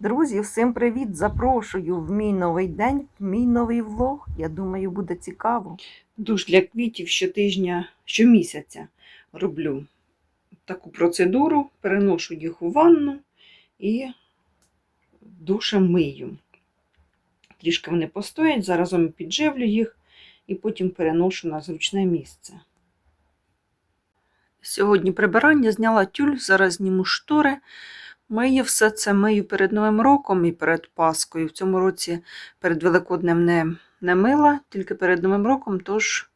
Друзі, всім привіт! Запрошую в мій новий день, в мій новий влог. Я думаю, буде цікаво. Душ для квітів щотижня, щомісяця роблю таку процедуру, переношу їх у ванну і душем мию. Трішки вони постоять, заразом підживлю їх і потім переношу на зручне місце. Сьогодні прибирання зняла тюль, зараз зніму штори. Мию все це мию перед Новим роком і перед Паскою. В цьому році перед Великоднем не, не мила, тільки перед Новим роком, тож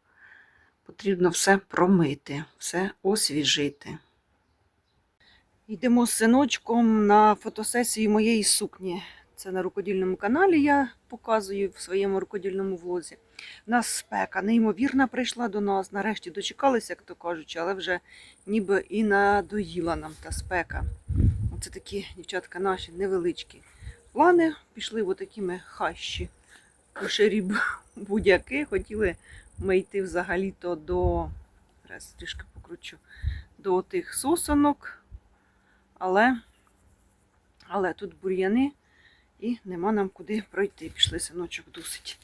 потрібно все промити, все освіжити. Йдемо з синочком на фотосесію моєї сукні. Це на рукодільному каналі я показую в своєму рукодільному влозі. У нас спека неймовірна прийшла до нас. Нарешті дочекалися, як то кажучи, але вже ніби і надоїла нам та спека. Оце такі дівчатка наші невеличкі плани. Пішли в такими хащі кошері будь-яки. Хотіли ми йти взагалі-то до зараз трішки покручу до тих сосонок, але, але тут бур'яни і нема нам куди пройти. Пішли синочок досить.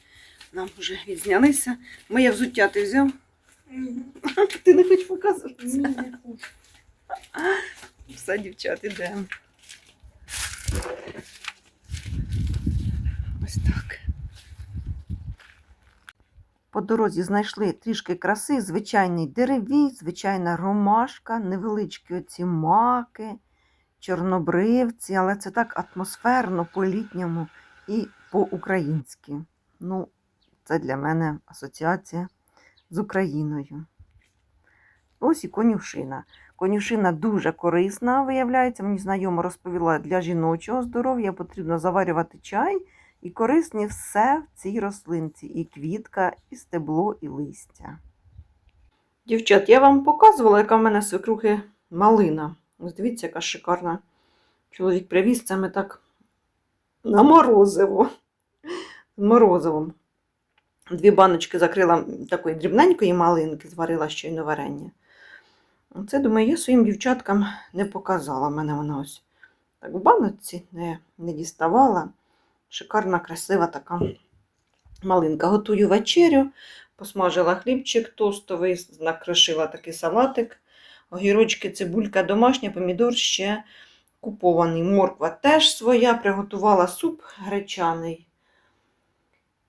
Нам вже відзнялися. Моє взуття ти взяв? Ти не хочеш показуватися? Все, дівчат, ідемо. Ось так. По дорозі знайшли трішки краси, звичайний деревій, звичайна ромашка, невеличкі оці маки, чорнобривці, але це так атмосферно, по-літньому і по-українськи. Ну, це для мене асоціація з Україною. Ось і конюшина. Конюшина дуже корисна, виявляється, мені знайомо розповіла, для жіночого здоров'я потрібно заварювати чай, і корисні все в цій рослинці: і квітка, і стебло, і листя. Дівчат, я вам показувала, яка в мене свекрухи малина. Ось дивіться, яка шикарна. Чоловік привіз це ми так на морозиво. З морозивом. Дві баночки закрила такої дрібненької малинки, зварила щойно варення. Це, думаю, я своїм дівчаткам не показала. Мене вона ось так в баночці не, не діставала. Шикарна, красива така малинка. Готую вечерю, посмажила хлібчик тостовий, накрошила такий салатик. Огірочки, цибулька домашня, помідор ще купований. Морква теж своя, приготувала суп гречаний.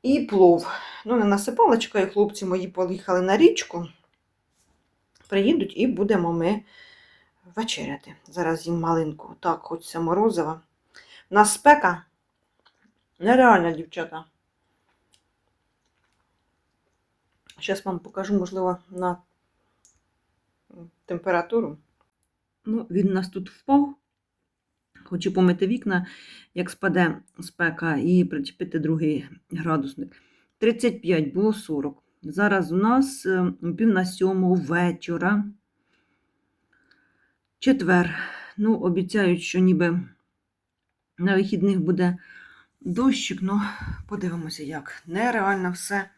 І плов. Ну, не насипала, чекаю, хлопці мої поїхали на річку. Приїдуть і будемо ми вечеряти. Зараз їм малинку. Так, хочеться морозива. У нас спека. Нереальна, дівчата. Зараз вам покажу, можливо, на температуру. Ну, він у нас тут впав. Хочу помити вікна, як спаде спека, і причепити другий градусник. 35 було 40. Зараз у нас е, пів на сьому вечора. Четвер. Ну, обіцяють, що ніби на вихідних буде дощик, ну подивимося, як. Нереально все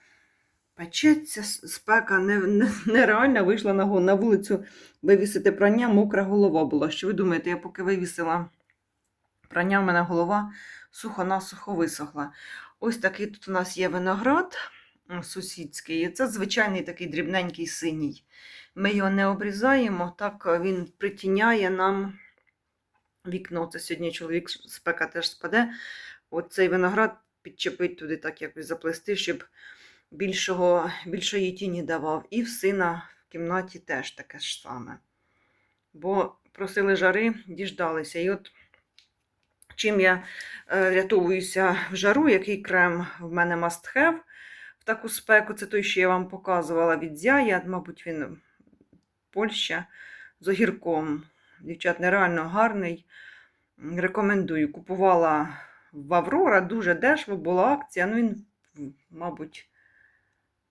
печеться, спека не, не, нереально вийшла на, вулицю вивісити прання, мокра голова була. Що ви думаєте, я поки вивісила прання, в мене голова сухо-насухо висохла. Ось такий тут у нас є виноград сусідський. Це звичайний такий дрібненький синій. Ми його не обрізаємо, так е, він притіняє нам вікно. Це сьогодні чоловік спека теж спаде. Оцей виноград підчепить туди, так якось заплести, щоб більшого, більшої тіні давав. І в сина в кімнаті теж таке ж саме. Бо просили жари, діждалися. І от чим я е, рятуюся в жару, який крем в мене must have в таку спеку, це той, що я вам показувала від Зяя, мабуть, він Польща з огірком. Дівчат, нереально гарний. Рекомендую. Купувала в Аврора, дуже дешево була акція. Ну, він, мабуть,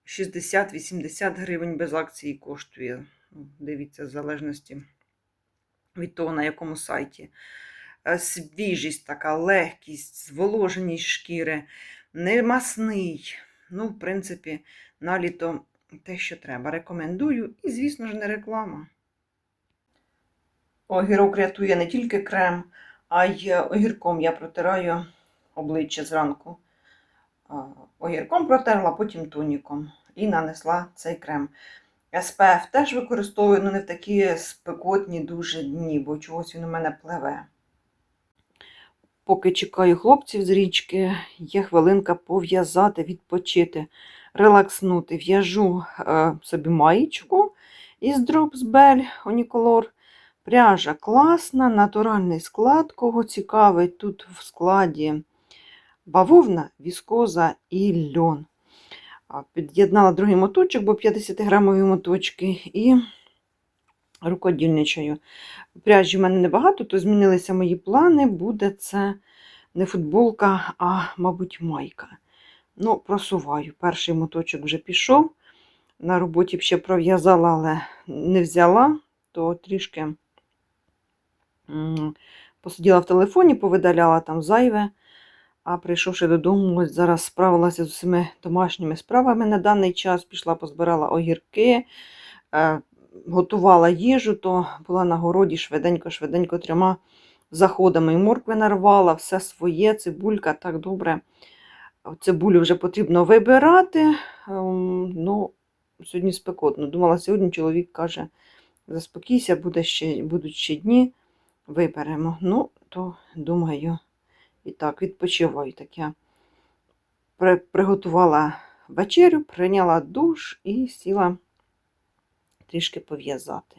60-80 гривень без акції коштує. Ну, Дивіться, в залежності від того, на якому сайті. Е, Свіжість така, легкість, зволоженість шкіри, не масний. Ну, в принципі, на літо те, що треба. Рекомендую. І, звісно ж, не реклама. Огірок рятує не тільки крем, А й огірком я протираю обличчя зранку. Огірком протерла, потім тоніком і нанесла цей крем. SPF теж використовую, але не в такі спекотні дуже дні, бо чогось він у мене пливе. Поки чекаю хлопців з річки, є хвилинка пов'язати, відпочити, релакснути. В'яжу е, собі маєчку із Bell Unicolor. Пряжа класна, натуральний склад, кого цікавить. Тут в складі бавовна, віскоза і льон. Під'єднала другий моточок, бо 50-грамові моточки, і рукодільничаю. Пряжі в мене небагато, то змінилися мої плани. Буде це не футболка, а, мабуть, майка. Ну, просуваю. Перший моточок вже пішов. На роботі б ще пров'язала, але не взяла, то трішки посиділа в телефоні, повидаляла там зайве. А прийшовши додому, зараз справилася з усіма домашніми справами на даний час. Пішла, позбирала огірки, е, готувала їжу, то була на городі швиденько-швиденько трьома заходами. І моркви нарвала, все своє, цибулька так добре. Цибулю вже потрібно вибирати. Ем, Ну, сьогодні спекотно. Думала, сьогодні чоловік каже: заспокійся, буде ще, будуть ще дні, виберемо. Ну, то думаю. І так, відпочиваю. Так я приготувала вечерю, прийняла душ і сіла трішки пов'язати.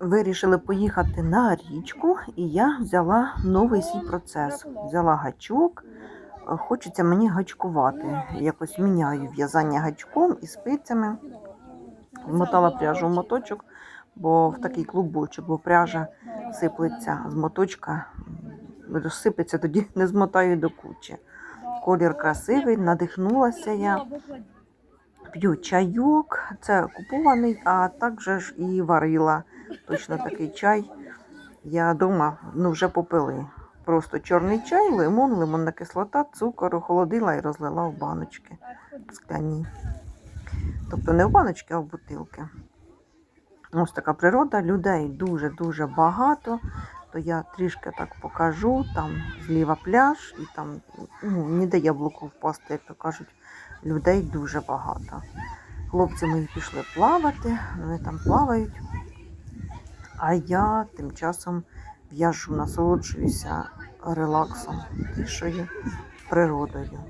Вирішили поїхати на річку, і я взяла новий свій процес. Взяла гачок. Хочеться мені гачкувати. Якось міняю в'язання гачком і спицями. Вмотала пряжу в моточок, бо в такий клубочок, бо пряжа сиплеться з моточка, розсипеться, тоді не змотаю до кучі. Колір красивий, надихнулася я. П'ю чайок, це купований, а також і варила. Точно такий чай. Я вдома ну, вже попили. Просто чорний чай, лимон, лимонна кислота, цукор, охолодила і розлила в баночки скляні. Тобто не в баночки, а в бутилки. Ось така природа, людей дуже-дуже багато. То я трішки так покажу. Там зліва пляж, і там ну, ніде яблуко впасти, як то кажуть, людей дуже багато. Хлопці мої пішли плавати, вони там плавають. А я тим часом в'яжу, насолоджуюся релаксом, тишою, природою.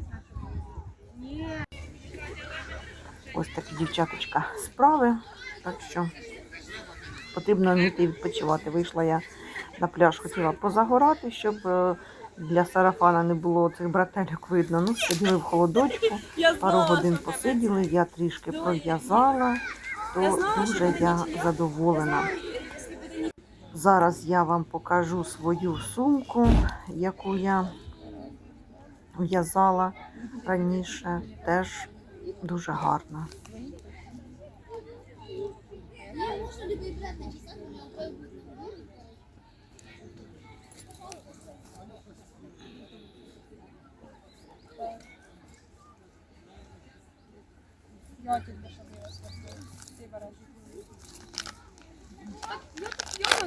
Ось такі дівчаточка справи. Так що потрібно вміти відпочивати. Вийшла я на пляж, хотіла позагорати, щоб е, для сарафана не було цих брательок видно. Ну, сиділи в холодочку, пару годин посиділи, я трішки пров'язала, то дуже я задоволена. Зараз я вам покажу свою сумку, яку я в'язала раніше. Теж дуже гарна. Я береш.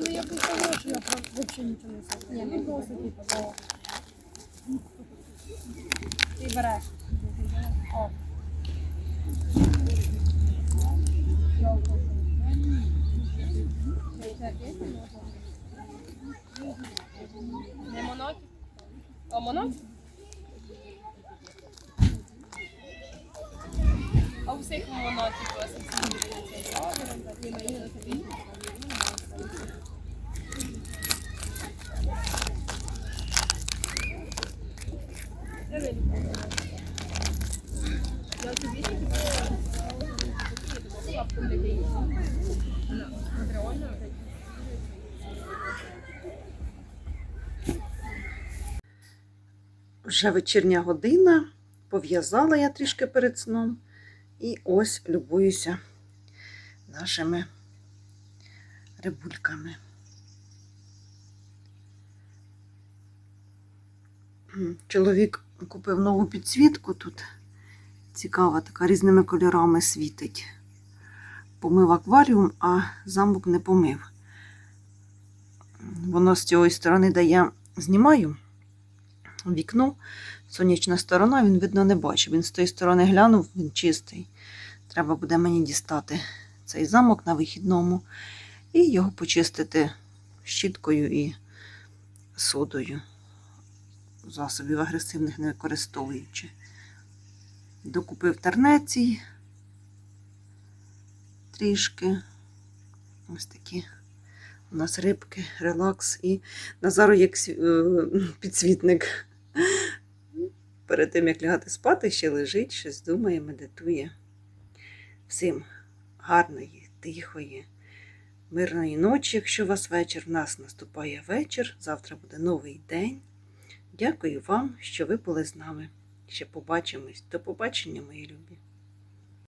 Я, просто що я вообще нічого не знаю. Ні, ну просто типу. Ти береш. О. Не монотик? А монотик? А у всіх монотик Вже вечірня година, пов'язала я трішки перед сном. І ось любуюся нашими рибульками. Чоловік купив нову підсвітку тут. Цікава, така різними кольорами світить. Помив акваріум, а замок не помив. Воно з цієї сторони, де я знімаю вікно, сонячна сторона, він видно не бачив. Він з тієї сторони глянув, він чистий. Треба буде мені дістати цей замок на вихідному і його почистити щіткою і содою. Засобів агресивних не використовуючи. Докупив тернецій трішки. Ось такі у нас рибки, релакс і Назару як е, підсвітник. Перед тим, як лягати спати, ще лежить, щось думає, медитує. Всім гарної, тихої, мирної ночі, якщо у вас вечір. в нас наступає вечір, завтра буде новий день. Дякую вам, що ви були з нами. Ще побачимось. До побачення, мої любі.